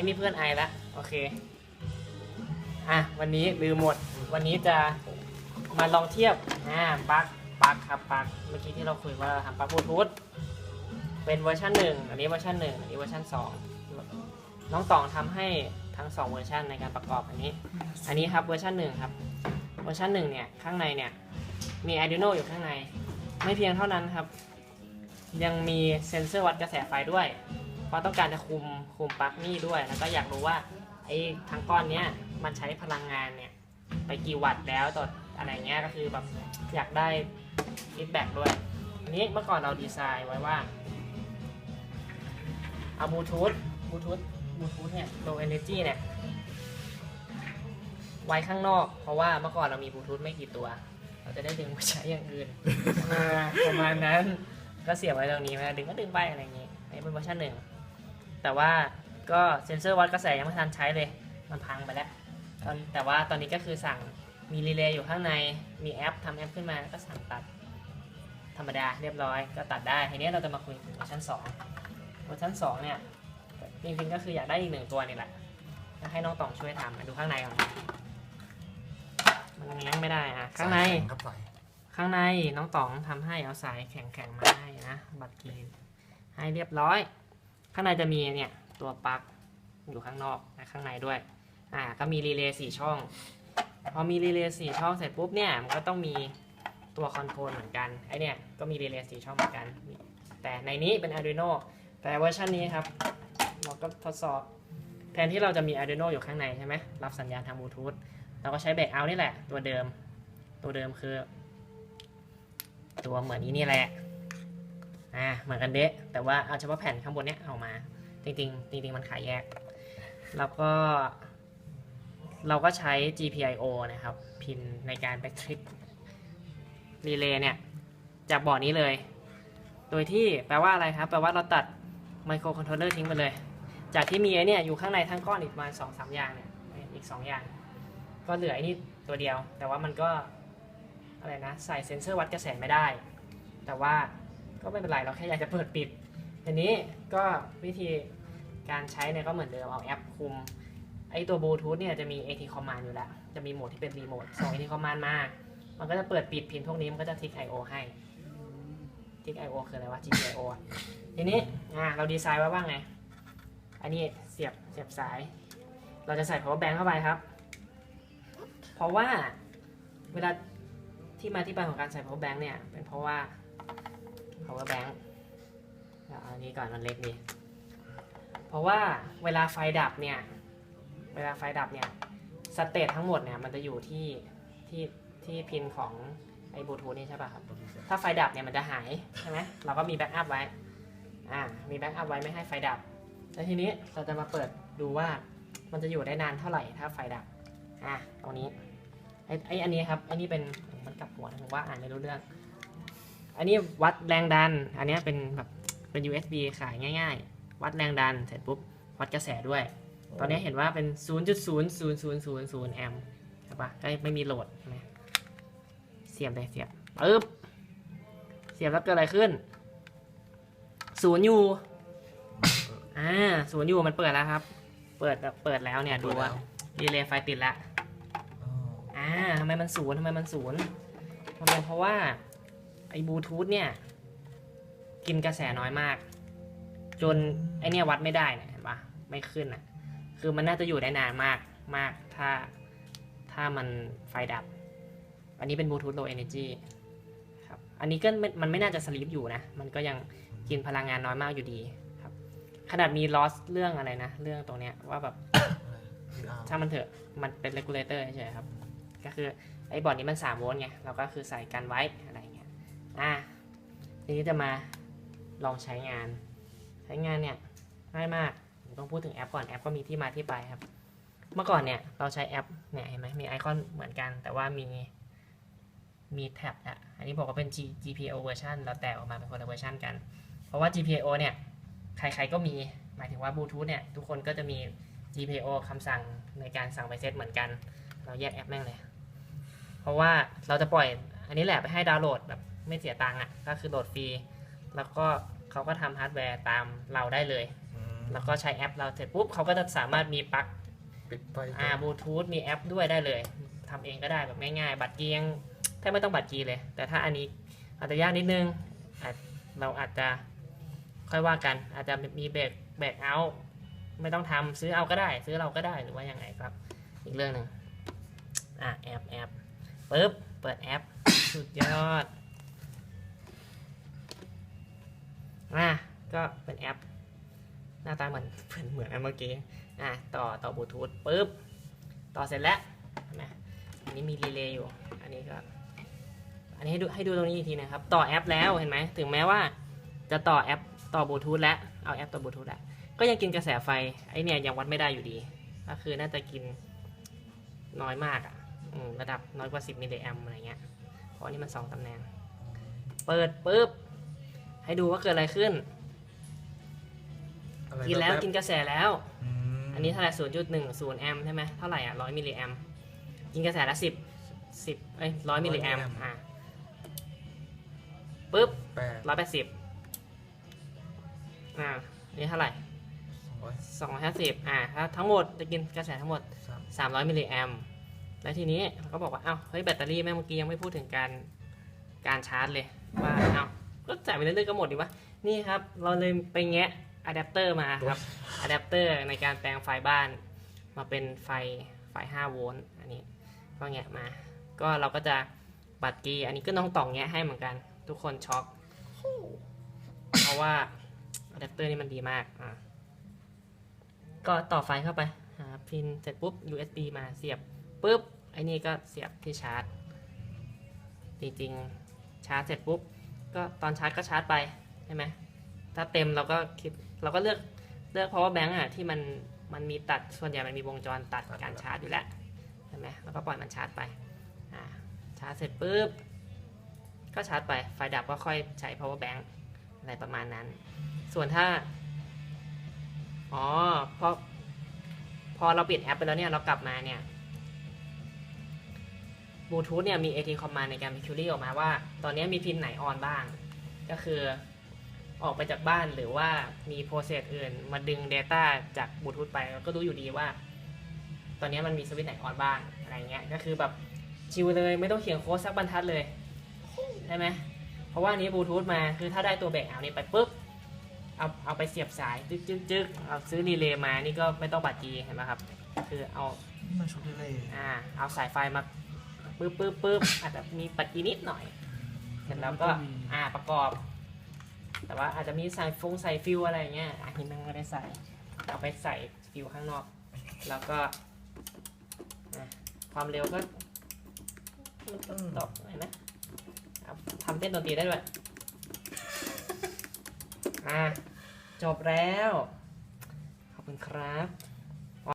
ไม่มีเพื่อนไอละโอเค อะ วันนี้ลืมหมด วันนี้จะมาลองเทียบ อ่าปลั๊กปลั๊กครับปลั๊กเมื่อกี้ที่เราคุยว่าเราทำปลั๊กบลูทูธเป็นเวอร์ชันหนึ่งอันนี้เวอร์ชันหนึ่งอันนี้เวอร์ชันสองน้องตองทำให้ทั้งสองเวอร์ชันในการประกอบอันนี้ อันนี้ครับเวอร์ชันหนึ่งครับ เวอร์ชันหนึ่งเนี่ย ข้างในเนี่ย มี Arduino อยู่ข้างใน ไม่เพียงเท่านั้นครับ ยังมีเซ็นเซอร์วัดกระแสไฟด้วย เพราะต้องการจะคุมคุมปลั๊กนี่ด้วย แล้วก็อยากรู้ว่าไอ้ทั้งก้อนเนี้ยมันใช้พลังงานเนี่ยไปกี่วัตต์แล้วต่ออะไรเงี้ยก็คือแบบอยากได้ฟีดแบ็กด้วยอันนี้เมื่อก่อนเราดีไซน์ไว้ว่าเอาบลูทูธบลูทูธบลูทูธเนี่ย low energy เนี่ยไว้ข้างนอก เพราะว่าเมื่อก่อนเรามีบลูทูธไม่กี่ตัว เราจะได้ดึงไปใช้อย่างอื่นอ่าประมาณนั้นก็เสียบไว้ตรงนี้มาดึงก็ดึงไปอะไรอย่างนี้อันนี้เป็นเวอร์ชันหนึ่ง แต่ว่าก็เซ็นเซอร์วัดกระแสยังไม่ทันใช้เลย มันพังไปแล้วตอนแต่ว่าตอนนี้ก็คือสั่งมีรีเลย์อยู่ข้างใน มีแอปทำแอปขึ้นมาแล้วก็สั่งตัด ธรรมดาเรียบร้อยก็ตัดได้ ทีนี้เราจะมาคุยถึงเวอร์ชัน2เวอร์ชัน2เนี่ย จริงๆก็คืออยากได้อีกหนึ่งตัวนี่แหละจะให้น้องตองช่วยทำมาดูข้างในก่อนมันยังไม่ได้อะข้างใน สยแข็ครับใส่ข้างในน้องต๋องทำให้เอาสายแข็งๆมาให้นะ บัตรกรีนให้เรียบร้อย ข้างในจะมีเนี่ยตัวปลั๊กอยู่ข้างนอกและข้างในด้วยอ่าก็มีรีเลย์สี่ช่อง พอมีรีเลย์สี่ช่องเสร็จปุ๊บเนี่ยมันก็ต้องมีตัวคอนโทรลเหมือนกันไอเนี่ยก็มีรีเลย์สี่ช่องเหมือนกัน แต่ในนี้เป็น Arduino แต่เวอร์ชันนี้ครับ เราก็ทดสอบแทนที่เราจะมี Arduino อยู่ข้างในใช่ไหมรับสัญญาณทางบลูทูธเราก็ใช้เบกเอานี่แหละ ตัวเดิม ตัวเดิมคือ ตัวเหมือนนี้นี่แหละ อ่าเหมือนกันเดะแต่ว่าเอาเฉพาะแผ่นข้างบนเนี้ยเอามา จริงๆจริงๆมันขายแยก แล้วก็ เราก็ใช้ GPIO นะครับ พินในการไปทริกรีเลย์เนี่ย จากบอร์ดนี้เลย โดยที่แปลว่าอะไรครับ แปลว่าเราตัดไมโครคอนโทรลเลอร์ทิ้งไปเลย จากที่มีไอ้เนี่ยอยู่ข้างในทั้งก้อนอีกประมาณสองสามอย่างเนี่ยอีกสองอย่าง ก็เหลือไอ้นี่ตัวเดียว แต่ว่ามันก็อะไรนะ ใส่เซ็นเซอร์วัดกระแสไม่ได้ แต่ว่า ก็ไม่เป็นไรเราแค่อยากจะเปิดปิดทีนี้ก็วิธีการใช้เนี่ยก็เหมือนเดิมเอาแอปคุมไอตัวบลูทูธเนี่ยจะมี AT command อยู่แล้ว จะมีโหมดที่เป็นรีโมทส่ง AT command มา มันก็จะเปิดปิดพินพวกนี้มันก็จะทิก I/O ให้ทิก I/O คืออะไรวะ GPIO อะทีนี้อ่าเราดีไซน์ไว้ว่าไง อันนี้เสียบเสียบสาย เราจะใส่ power bank เข้าไปครับ เพราะว่าเวลาที่มาที่ไปของการใส่ power bank เนี่ยเป็นเพราะว่า power bank เอาอันนี้ก่อนมันเล็กดี เพราะว่าเวลาไฟดับเนี่ย เวลาไฟดับเนี่ย สเตตทั้งหมดเนี่ยมันจะอยู่ที่ที่ที่พินของไอ้บลูทูธนี่ใช่ป่ะครับ ถ้าไฟดับเนี่ยมันจะหายใช่ไหมเราก็มีแบ็กอัพไว้ อ่า มีแบ็กอัพไว้ไม่ให้ไฟดับ แล้วทีนี้เราจะมาเปิดดูว่ามันจะอยู่ได้นานเท่าไหร่ถ้าไฟดับ อะตรงนี้ ไอ้ไอ้อันนี้ครับ อันนี้เป็นมันกลับหัวนะผมว่าอ่านไม่รู้เรื่อง อันนี้วัดแรงดัน อันนี้เป็นแบบเป็น USB ขายง่าย ๆ วัดแรงดันเสร็จปุ๊บวัดกระแสด้วย ตอนนี้เห็นว่าเป็น 0.000000แอมป์ใช่ปะก็ไม่มีโหลดใช่ไหมเสียบเลยเสียบปึ๊บเสียบแล้วเกิดอะไรขึ้นศูนย์อยู่อ่าศูนย์อยู่มันเปิดแล้วครับ เปิดเปิดแล้วเนี่ยดูว่ารีเลย์ไฟติดแล้วอ่าทำไมมันศูนย์ทำไมมันศูนย์มันเป็นเพราะว่า ไอ้บลูทูธเนี่ย กินกระแสน้อยมาก จนไอเนี่ยวัดไม่ได้เนี่ยเห็นปะไม่ขึ้นอะ คือมันน่าจะอยู่ได้นานมากมากถ้าถ้ามันไฟดับ อันนี้เป็นบลูทูธ low energy ครับ อันนี้ก็ไม่มันไม่น่าจะสลีปอยู่นะ มันก็ยังกินพลังงานน้อยมากอยู่ดีครับ ขนาดมี loss เรื่องอะไรนะ เรื่องตรงเนี้ยว่าแบบช่างมันเถอะ มันเป็น regulator เฉยๆครับ ก็คือไอ้บอร์ดนี้มัน3โวลต์ไง เราก็คือใส่กันไว้อะไรเงี้ย อะทีนี้จะมาลองใช้งาน ใช้งานเนี่ยง่ายมากต้องพูดถึงแอปก่อนแอปก็มีที่มาที่ไปครับ เมื่อก่อนเนี่ยเราใช้แอปเนี่ยเห็นไหมมีไอคอนเหมือนกัน แต่ว่ามีมีแท็บอะอันนี้บอกว่าเป็น G GPIO เวอร์ชันเราแตกออกมาเป็นคนละเวอร์ชันกัน เพราะว่า GPIO เนี่ยใครๆก็มีหมายถึงว่าบลูทูธเนี่ยทุกคนก็จะมี GPIO คำสั่งในการสั่งไปเซตเหมือนกัน เราแยกแอปแม่งเลย เพราะว่าเราจะปล่อยอันนี้แหละไปให้ดาวน์โหลดแบบ ไม่เสียตังค์อะก็คือโหลดฟรี แล้วก็เขาก็ทำฮาร์ดแวร์ตามเราได้เลยแล้วก็ใช้แอปเราเสร็จปุ๊บเขาก็จะสามารถมีปลั๊กปิดไฟอ่าบลูทูธมีแอปด้วยได้เลยทำเองก็ได้แบบง่ายๆ บัตรเกียงแทบไม่ต้องบัตรกีเลย แต่ถ้าอันนี้อาจจะยากนิดนึงอาจเราอาจจะค่อยว่ากัน อาจจะมีแบกแบกเอาไม่ต้องทำซื้อเอาก็ได้ ซื้อเราก็ได้หรือว่ายังไงครับ อีกเรื่องหนึ่งอะแอปแอปปึ๊บเปิดแอป สุดยอด อะก็เป็นแอป หน้าตาเหมือนเหมือนเหมือนอันเมื่อกี้อะต่อต่อบลูทูธปึ๊บต่อเสร็จแล้วนไหมอันนี้มีรีเลย์อยู่ อันนี้ก็ อันนี้ให้ดูให้ดูตรงนี้อีกทีนะครับ ต่อแอปแล้วเห็นไหมถึงแม้ว่า จะต่อแอปต่อบลูทูธแล้วเอาแอปต่อบลูทูธแล้วก็ยังกินกระแสไฟไอเนี่ยยังวัดไม่ได้อยู่ดี ก็คือน่าจะกินน้อยมากอะระดับน้อยกว่า 10มิลลิแอมอะไรเงี้ยเพราะอันนี้มัน 2ตำแหน่ง เปิดปุ๊บ ให้ดูว่าเกิดอะไรขึ้น อะไรกินแล้วบบกินกระแสแล้ว อืมอันนี้เท่าไหร่ศูนย์จุดหนึ่งศูนย์แอมป์ใช่ไหมเท่าไหร่อะร้อยมิลลิแอมป์กินกระแสละสิบสิบเอ้ยร้อยมิลลิแอมป์อะปุ๊บแปดร้อยแปดสิบอ่านี่เท่าไหร่ร้อยสองร้อยห้าสิบอ่าถ้าทั้งหมดจะกินกระแสทั้งหมด สามสามร้อยมิลลิแอมป์แล้วทีนี้เขาก็บอกว่า เอ้า เฮ้ย แบตเตอรี่แม่งเมื่อกี้ยังไม่พูดถึงการ การชาร์จเลย ว่า เอ้าก็ จ่ายไปเรื่อยๆก็หมดดีวะนี่ครับเราเลยไปแงะอะแดปเตอร์มาครับอะแดปเตอร์ในการแปลงไฟบ้าน มาเป็นไฟไฟ5โวลต์อันนี้ก็แงะมา ก็เราก็จะบัตรกีอันนี้ก็น้องต่องแงะให้เหมือนกัน ทุกคนช็อกเพราะว่าอะแดปเตอร์นี่มันดีมากอะก็ต่อไฟเข้าไปหาพินเสร็จปุ๊บ USB มาเสียบปุ๊บไอ้นี่ก็เสียบที่ชาร์จ จริงๆ ชาร์จเสร็จปุ๊บ ก็ตอนชาร์จก็ชาร์จไปใช่ไหมถ้าเต็มเราก็คิดเราก็เลือกเลือก power bank อะที่มันมันมีตัดส่วนใหญ่มันมีวงจรตัดการชาร์จอยู่แล้วใช่ไหมแล้วก็ปล่อยมันชาร์จไปอ่าชาร์จเสร็จปุ๊บก็ชาร์จไปไฟดับก็ค่อยใช้ power bank อะไรประมาณนั้น ส่วนถ้าอ๋อพอพอเราปิดแอปไปแล้วเนี่ยเรากลับมาเนี่ย บลูทูธเนี่ยมี AT command ในการ Mercury ออกมาว่า ตอนนี้มีพินไหนออนบ้าง ก็คือออกไปจากบ้านหรือว่ามีโปรเซสอื่น มาดึง Data จากบลูทูธไปเราก็รู้อยู่ดีว่า ตอนนี้มันมีสวิตช์ไหนออนบ้างอะไรเงี้ยก็คือแบบชิวเลยไม่ต้องเขียนโค้ดสักบรรทัดเลยใช่ไหมเพราะว่าอันนี้บลูทูธมาคือถ้าได้ตัวเบรกเอานี้ไปปุ๊บเอาเอาไปเสียบสายจึ๊กจึ๊กจึ๊กเอาซื้อรีเลย์มานี่ก็ไม่ต้องบัตรจีเห็นไหมครับ คือเอานี่มันชุดเลยอ่าเอาสายไฟมา ปึ๊บปึ๊บปึ๊บอาจจะมีปัดกีนิดหน่อย เสร็จแล้วก็อ่าประกอบ แต่ว่าอาจจะมีใส่ฟงใส่ฟิวอะไรอย่างเงี้ยอันนี้มันไม่ได้ใส่เอาไปใส่ฟิวข้างนอก แล้วก็อะความเร็วก็ตกเห็นไหมเอาทำเต้นดนตรีได้ด้วยอ่าจบแล้ว ขอบคุณครับ